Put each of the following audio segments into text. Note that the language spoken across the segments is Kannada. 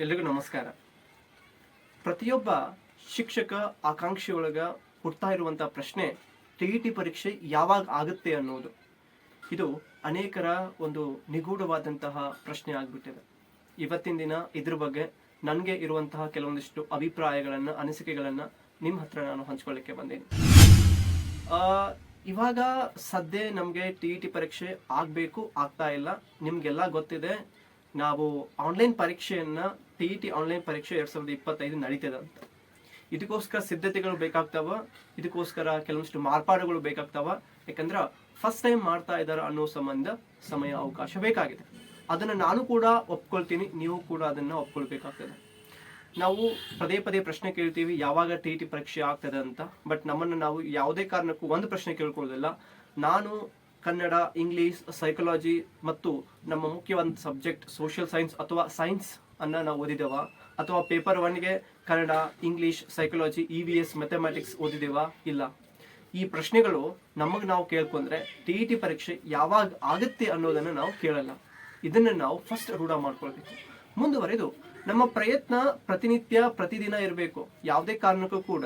ಎಲ್ರಿಗೂ ನಮಸ್ಕಾರ. ಪ್ರತಿಯೊಬ್ಬ ಶಿಕ್ಷಕ ಆಕಾಂಕ್ಷಿ ಒಳಗ ಹುಡ್ತಾ ಇರುವಂತಹ ಪ್ರಶ್ನೆ ಟಿ ಇ ಟಿ ಪರೀಕ್ಷೆ ಯಾವಾಗ ಆಗುತ್ತೆ ಅನ್ನೋದು. ಇದು ಅನೇಕರ ಒಂದು ನಿಗೂಢವಾದಂತಹ ಪ್ರಶ್ನೆ ಆಗ್ಬಿಟ್ಟಿದೆ. ಇವತ್ತಿನ ದಿನ ಇದ್ರ ಬಗ್ಗೆ ನನಗೆ ಇರುವಂತಹ ಕೆಲವೊಂದಿಷ್ಟು ಅಭಿಪ್ರಾಯಗಳನ್ನ ಅನಿಸಿಕೆಗಳನ್ನ ನಿಮ್ಮ ಹತ್ರ ನಾನು ಹಂಚ್ಕೊಳ್ಳಿಕ್ಕೆ ಬಂದೇನೆ. ಆ, ಇವಾಗ ಸದ್ಯ ನಮಗೆ ಟಿ ಇ ಟಿ ಪರೀಕ್ಷೆ ಆಗಬೇಕು ಆಗ್ತಾ ಇಲ್ಲ. ನಿಮ್ಗೆಲ್ಲ ಗೊತ್ತಿದೆ ನಾವು ಆನ್ಲೈನ್ ಪರೀಕ್ಷೆಯನ್ನ ಟಿ ಇ ಟಿ ಆನ್ಲೈನ್ ಪರೀಕ್ಷೆ ಎರಡು ಸಾವಿರದ ಇಪ್ಪತ್ತೈದು ನಡೀತದೆ ಅಂತ. ಇದಕ್ಕೋಸ್ಕರ ಸಿದ್ಧತೆಗಳು ಬೇಕಾಗ್ತಾವ, ಇದಕ್ಕೋಸ್ಕರ ಕೆಲವೊಂದಿಷ್ಟು ಮಾರ್ಪಾಡುಗಳು ಬೇಕಾಗ್ತಾವ. ಯಾಕಂದ್ರೆ ಫಸ್ಟ್ ಟೈಮ್ ಮಾಡ್ತಾ ಇದ್ದಾರೆ ಅನ್ನೋ ಸಂಬಂಧ ಸಮಯ, ಅವಕಾಶ ಬೇಕಾಗಿದೆ. ಅದನ್ನ ನಾನು ಕೂಡ ಒಪ್ಕೊಳ್ತೀನಿ, ನೀವು ಕೂಡ ಅದನ್ನ ಒಪ್ಕೊಳ್ಬೇಕಾಗ್ತದೆ. ನಾವು ಪದೇ ಪದೇ ಪ್ರಶ್ನೆ ಕೇಳ್ತೀವಿ, ಯಾವಾಗ ಟಿ ಟಿ ಪರೀಕ್ಷೆ ಆಗ್ತದೆ ಅಂತ. ಬಟ್ ನಮ್ಮನ್ನು ನಾವು ಯಾವುದೇ ಕಾರಣಕ್ಕೂ ಒಂದು ಪ್ರಶ್ನೆ ಕೇಳ್ಕೊಳ್ಳೋದಿಲ್ಲ. ನಾನು ಕನ್ನಡ, ಇಂಗ್ಲಿಷ್ ಸೈಕಾಲಜಿ ಮತ್ತು ನಮ್ಮ ಮುಖ್ಯವಾದ ಸಬ್ಜೆಕ್ಟ್ ಸೋಷಿಯಲ್ ಸೈನ್ಸ್ ಅಥವಾ ಸೈನ್ಸ್ ಅನ್ನ ನಾವು ಓದಿದೇವ. ಅಥವಾ paper ಒನ್ಗೆ Kannada, English psychology E V S mathematics ಓದಿದೇವ? ಇಲ್ಲ. ಈ ಪ್ರಶ್ನೆಗಳು ನಮಗೆ ನಾವು ಕೇಳ್ಕೊಂಡ್ರೆ ಟಿ ಇ ಟಿ ಪರೀಕ್ಷೆ ಯಾವಾಗ ಆಗುತ್ತೆ ಅನ್ನೋದನ್ನ ನಾವು ಕೇಳಲ್ಲ. ಇದನ್ನ ನಾವು ಫಸ್ಟ್ ರೂಢ ಮಾಡ್ಕೊಳ್ಬೇಕು. ಮುಂದುವರೆದು ನಮ್ಮ ಪ್ರಯತ್ನ ಪ್ರತಿನಿತ್ಯ, ಪ್ರತಿದಿನ ಇರಬೇಕು. ಯಾವುದೇ ಕಾರಣಕ್ಕೂ ಕೂಡ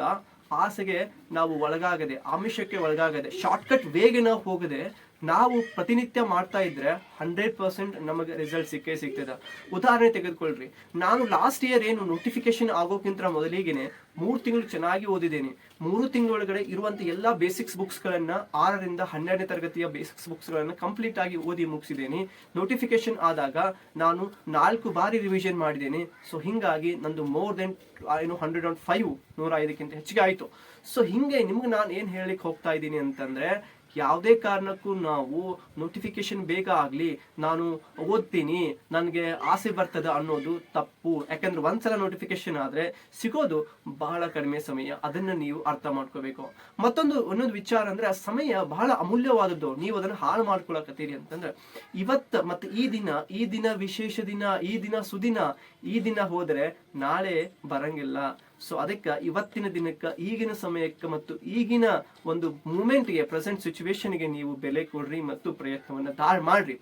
ಆಸೆಗೆ ನಾವು ಒಳಗಾಗದೆ ಆಮಿಷಕ್ಕೆ ಒಳಗಾಗದೆ ಶಾರ್ಟ್ಕಟ್ ವೇಗೆ ನಾವು ಹೋಗದೆ ನಾವು ಪ್ರತಿನಿತ್ಯ ಮಾಡ್ತಾ ಇದ್ರೆ ಹಂಡ್ರೆಡ್ ಪರ್ಸೆಂಟ್ ನಮಗೆ ರಿಸಲ್ಟ್ ಸಿಕ್ಕೇ ಸಿಗ್ತದೆ. ಉದಾಹರಣೆ ತೆಗೆದುಕೊಳ್ರಿ. ನಾನು ಲಾಸ್ಟ್ ಇಯರ್ ಏನು ನೋಟಿಫಿಕೇಶನ್ ಆಗೋಕ್ಕಿಂತ ಮೊದಲಿಗೆನೆ ಮೂರು ತಿಂಗಳು ಚೆನ್ನಾಗಿ ಓದಿದ್ದೇನೆ. ಮೂರು ತಿಂಗಳೊಳಗಡೆ ಇರುವಂತ ಎಲ್ಲಾ ಬೇಸಿಕ್ಸ್ ಬುಕ್ಸ್ ಗಳನ್ನ ಆರರಿಂದ ಹನ್ನೆರಡನೇ ತರಗತಿಯ ಬೇಸಿಕ್ಸ್ ಬುಕ್ಸ್ ಗಳನ್ನ ಕಂಪ್ಲೀಟ್ ಆಗಿ ಓದಿ ಮುಗಿಸಿದ್ದೇನೆ. ನೋಟಿಫಿಕೇಶನ್ ಆದಾಗ ನಾನು ನಾಲ್ಕು ಬಾರಿ ರಿವಿಷನ್ ಮಾಡಿದ್ದೇನೆ. ಸೊ ಹಿಂಗಾಗಿ ನಂದು ಮೋರ್ ದೆನ್ ಏನು ಹಂಡ್ರೆಡ್ ಅಂಡ್ ಫೈವ್ ನೂರ ಐದಕ್ಕಿಂತ ಹೆಚ್ಚಿಗೆ ಆಯ್ತು. ಸೊ ಹಿಂಗೆ ನಿಮ್ಗೆ ನಾನು ಏನ್ ಹೇಳಲಿಕ್ಕೆ ಹೋಗ್ತಾ ಇದ್ದೀನಿ ಅಂತಂದ್ರೆ ಯಾವುದೇ ಕಾರಣಕ್ಕೂ ನಾವು ನೋಟಿಫಿಕೇಶನ್ ಬೇಗ ಆಗಲಿ, ನಾನು ಓದ್ತೀನಿ, ನನಗೆ ಆಸೆ ಬರ್ತದೆ ಅನ್ನೋದು ತಪ್ಪು. ಯಾಕಂದ್ರೆ ಒಂದ್ಸಲ ನೋಟಿಫಿಕೇಶನ್ ಆದ್ರೆ ಸಿಗೋದು ಬಹಳ ಕಡಿಮೆ ಸಮಯ. ಅದನ್ನ ನೀವು ಅರ್ಥ ಮಾಡ್ಕೋಬೇಕು. ಮತ್ತೊಂದು, ಇನ್ನೊಂದು ವಿಚಾರ ಅಂದ್ರೆ ಆ ಸಮಯ ಬಹಳ ಅಮೂಲ್ಯವಾದದ್ದು. ನೀವು ಅದನ್ನ ಹಾಳು ಮಾಡ್ಕೊಳಕತ್ತೀರಿ ಅಂತಂದ್ರೆ, ಇವತ್ತು ಮತ್ತು ಈ ದಿನ ಈ ದಿನ ವಿಶೇಷ ದಿನ, ಈ ದಿನ ಸುದಿನ, ಈ ದಿನ ಹೋದ್ರೆ ನಾಳೆ ಬರಂಗಿಲ್ಲ. ಸೊ ಅದಕ್ಕೆ ಇವತ್ತಿನ ದಿನಕ್ಕೆ, ಈಗಿನ ಸಮಯಕ್ಕೆ ಮತ್ತು ಈಗಿನ ಒಂದು ಮೂಮೆಂಟ್ಗೆ ಪ್ರೆಸೆಂಟ್ ಸಿಚುವೇಶನ್ಗೆ ನೀವು ಬೆಲೆ ಕೊಡ್ರಿ ಮತ್ತು ಪ್ರಯತ್ನವನ್ನು ದಾಳ್ ಮಾಡ್ರಿ.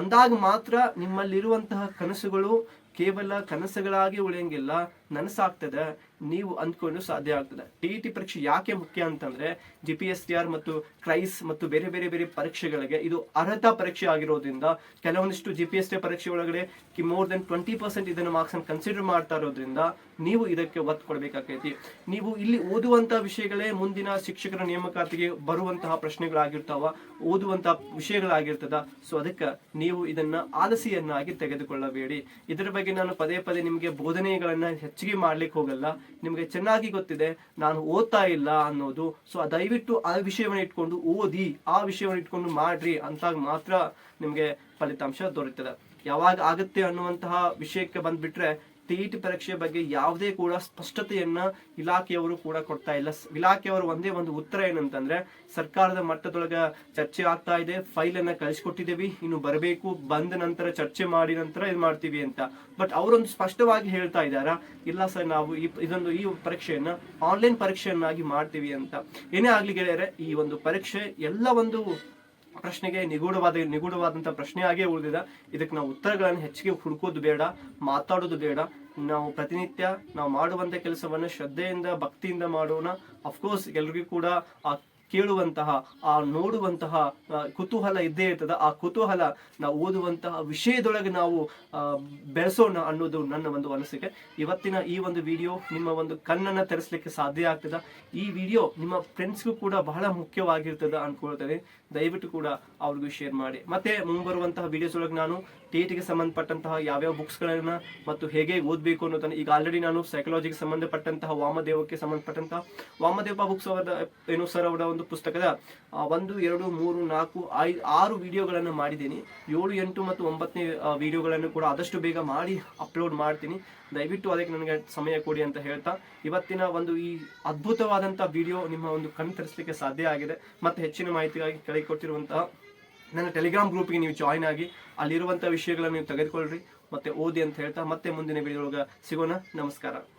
ಅಂದಾಗ ಮಾತ್ರ ನಿಮ್ಮಲ್ಲಿರುವಂತಹ ಕನಸುಗಳು ಕೇವಲ ಕನಸುಗಳಾಗಿ ಉಳಿಯಂಗಿಲ್ಲ. ನನಸಾಗ್ತದೆ, ನೀವು ಅಂದ್ಕೊಂಡು ಸಾಧ್ಯ ಆಗ್ತದೆ. ಟಿ ಟಿ ಪರೀಕ್ಷೆ ಯಾಕೆ ಮುಖ್ಯ ಅಂತಂದ್ರೆ G P S T R ಮತ್ತು ಕ್ರೈಸ್ ಮತ್ತು ಬೇರೆ ಬೇರೆ ಬೇರೆ ಪರೀಕ್ಷೆಗಳಿಗೆ ಇದು ಅರ್ಹತಾ ಪರೀಕ್ಷೆ ಆಗಿರೋದ್ರಿಂದ ಕೆಲವೊಂದಿಷ್ಟು ಜಿ ಪಿ ಎಸ್ ಟಿ ಪರೀಕ್ಷೆ ಒಳಗಡೆ ಮೋರ್ ದೆನ್ ಟ್ವೆಂಟಿ ಪರ್ಸೆಂಟ್ ಇದನ್ನು ಮಾರ್ಕ್ಸ್ ಅನ್ನು ಕನ್ಸಿಡರ್ ಮಾಡ್ತಾ ಇರೋದ್ರಿಂದ ನೀವು ಇದಕ್ಕೆ ಒತ್ತು ಕೊಡಬೇಕಾಗೈತಿ ನೀವು ಇಲ್ಲಿ ಓದುವಂತಹ ವಿಷಯಗಳೇ ಮುಂದಿನ ಶಿಕ್ಷಕರ ನೇಮಕಾತಿಗೆ ಬರುವಂತಹ ಪ್ರಶ್ನೆಗಳಾಗಿರ್ತಾವ ಓದುವಂತಹ ವಿಷಯಗಳಾಗಿರ್ತದ. ಸೊ ಅದಕ್ಕೆ ನೀವು ಇದನ್ನ ಆಲಸಿಯನ್ನಾಗಿ ತೆಗೆದುಕೊಳ್ಳಬೇಡಿ. ಇದರ ಬಗ್ಗೆ ನಾನು ಪದೇ ಪದೇ ನಿಮಗೆ ಬೋಧನೆಗಳನ್ನ ಹೆಚ್ಚಿಗೆ ಮಾಡ್ಲಿಕ್ಕೆ ಹೋಗಲ್ಲ. ನಿಮಗೆ ಚೆನ್ನಾಗಿ ಗೊತ್ತಿದೆ, ನಾನು ಓದ್ತಾ ಇಲ್ಲ ಅನ್ನೋದು. ಸೊ ದಯವಿಟ್ಟು ಆ ವಿಷಯವನ್ನು ಇಟ್ಕೊಂಡು ಓದಿ, ಆ ವಿಷಯವನ್ನು ಇಟ್ಕೊಂಡು ಮಾಡ್ರಿ ಅಂತಾಗ ಮಾತ್ರ ನಿಮಗೆ ಫಲಿತಾಂಶ ದೊರೆಯುತ್ತದೆ ಯಾವಾಗ ಆಗುತ್ತೆ ಅನ್ನುವಂತಹ ವಿಷಯಕ್ಕೆ ಬಂದ್ಬಿಟ್ರೆ ಟಿ ಇ ಪರೀಕ್ಷೆ ಬಗ್ಗೆ ಯಾವುದೇ ಕೂಡ ಸ್ಪಷ್ಟತೆಯನ್ನ ಇಲಾಖೆಯವರು ಕೂಡ ಕೊಡ್ತಾ ಇಲ್ಲ. ಇಲಾಖೆಯವರು ಒಂದೇ ಒಂದು ಉತ್ತರ ಏನಂತಂದ್ರೆ, ಸರ್ಕಾರದ ಮಟ್ಟದೊಳಗ ಚರ್ಚೆ ಆಗ್ತಾ ಇದೆ, ಫೈಲ್ ಅನ್ನ ಕಳಿಸ್ಕೊಟ್ಟಿದ್ದೀವಿ, ಇನ್ನು ಬರಬೇಕು, ಬಂದ ನಂತರ ಚರ್ಚೆ ಮಾಡಿ ನಂತರ ಇದು ಮಾಡ್ತೀವಿ ಅಂತ. ಬಟ್ ಅವರೊಂದು ಸ್ಪಷ್ಟವಾಗಿ ಹೇಳ್ತಾ ಇದ್ದಾರಾ, ಇಲ್ಲ ಸರ್, ನಾವು ಈ ಇದೊಂದು ಈ ಪರೀಕ್ಷೆಯನ್ನ ಆನ್ಲೈನ್ ಪರೀಕ್ಷೆಯನ್ನಾಗಿ ಮಾಡ್ತೀವಿ ಅಂತ. ಏನೇ ಆಗ್ಲಿ ಗೆಳೆಯರೆ, ಈ ಒಂದು ಪರೀಕ್ಷೆ ಎಲ್ಲ ಒಂದು ಪ್ರಶ್ನೆಗೆ ನಿಗೂಢವಾದ ನಿಗೂಢವಾದಂತಹ ಪ್ರಶ್ನೆಯಾಗೇ ಉಳಿದಿದೆ. ಇದಕ್ಕೆ ನಾವು ಉತ್ತರಗಳನ್ನು ಹೆಚ್ಚಿಗೆ ಹುಡುಕೋದು ಬೇಡ, ಮಾತಾಡೋದು ಬೇಡ. ನಾವು ಪ್ರತಿನಿತ್ಯ ನಾವು ಮಾಡುವಂತ ಕೆಲಸವನ್ನ ಶ್ರದ್ಧೆಯಿಂದ, ಭಕ್ತಿಯಿಂದ ಮಾಡೋಣ. ಅಫ್ಕೋರ್ಸ್ ಎಲ್ರಿಗೂ ಕೂಡ ಆ ಕೇಳುವಂತಹ, ಆ ನೋಡುವಂತಹ ಕುತೂಹಲ ಇದ್ದೇ ಇರ್ತದ. ಆ ಕುತೂಹಲ ನಾವು ಓದುವಂತಹ ವಿಷಯದೊಳಗೆ ನಾವು ಬೆಳೆಸೋಣ ಅನ್ನೋದು ನನ್ನ ಒಂದು ಅನಿಸಿಕೆ. ಇವತ್ತಿನ ಈ ಒಂದು ವಿಡಿಯೋ ನಿಮ್ಮ ಒಂದು ಕಣ್ಣನ್ನ ತೆರೆಸಲಿಕ್ಕೆ ಸಾಧ್ಯ ಆಗ್ತದೆ. ಈ ವಿಡಿಯೋ ನಿಮ್ಮ ಫ್ರೆಂಡ್ಸ್ಗೂ ಕೂಡ ಬಹಳ ಮುಖ್ಯವಾಗಿರ್ತದ ಅನ್ಕೊಳ್ತೇನೆ. ದಯವಿಟ್ಟು ಕೂಡ ಅವ್ರಿಗೂ ಶೇರ್ ಮಾಡಿ. ಮತ್ತೆ ಮುಂಬರುವಂತಹ ವಿಡಿಯೋಸ್ ಒಳಗೆ ನಾನು ಟೇಟಿಗೆ ಸಂಬಂಧಪಟ್ಟಂತಹ ಯಾವ್ಯಾವ ಬುಕ್ಸ್ ಗಳನ್ನ ಮತ್ತು ಹೇಗೆ ಓದಬೇಕು ಅನ್ನೋದನ್ನ ಈಗ ಆಲ್ರೆಡಿ ನಾನು ಸೈಕಾಲಜಿಗೆ ಸಂಬಂಧಪಟ್ಟಂತಹ ವಾಮದೇವಕ್ಕೆ ಸಂಬಂಧಪಟ್ಟಂತಹ ವಾಮದೇವ ಬುಕ್ಸ್ ಅವರ, ಏನು ಸರ್ ಅವರ ಪುಸ್ತಕದ ಆ, ಒಂದು ಎರಡು ಮೂರು ನಾಲ್ಕು ಐದು ಆರು ವಿಡಿಯೋಗಳನ್ನು ಮಾಡಿದ್ದೀನಿ. ಏಳು ಎಂಟು ಮತ್ತು ಒಂಬತ್ತನೇ ವಿಡಿಯೋಗಳನ್ನು ಕೂಡ ಆದಷ್ಟು ಬೇಗ ಮಾಡಿ ಅಪ್ಲೋಡ್ ಮಾಡ್ತೀನಿ. ದಯವಿಟ್ಟು ಅದಕ್ಕೆ ನನಗೆ ಸಮಯ ಕೊಡಿ ಅಂತ ಹೇಳ್ತಾ ಇವತ್ತಿನ ಒಂದು ಈ ಅದ್ಭುತವಾದಂಥ ವಿಡಿಯೋ ನಿಮ್ಮ ಒಂದು ಕಣ್ ತರಿಸಲಿಕ್ಕೆ ಸಾಧ್ಯ ಆಗಿದೆ. ಮತ್ತೆ ಹೆಚ್ಚಿನ ಮಾಹಿತಿಗಾಗಿ ಕೆಳಗೆ ಕೊಟ್ಟಿರುವಂತಹ ನನ್ನ ಟೆಲಿಗ್ರಾಮ್ ಗ್ರೂಪ್ಗೆ ನೀವು ಜಾಯ್ನ್ ಆಗಿ ಅಲ್ಲಿರುವಂಥ ವಿಷಯಗಳನ್ನು ನೀವು ತೆಗೆದುಕೊಳ್ಳ್ರಿ ಮತ್ತೆ ಓದಿ ಅಂತ ಹೇಳ್ತಾ ಮತ್ತೆ ಮುಂದಿನ ವಿಡಿಯೋ ಸಿಗೋಣ. ನಮಸ್ಕಾರ.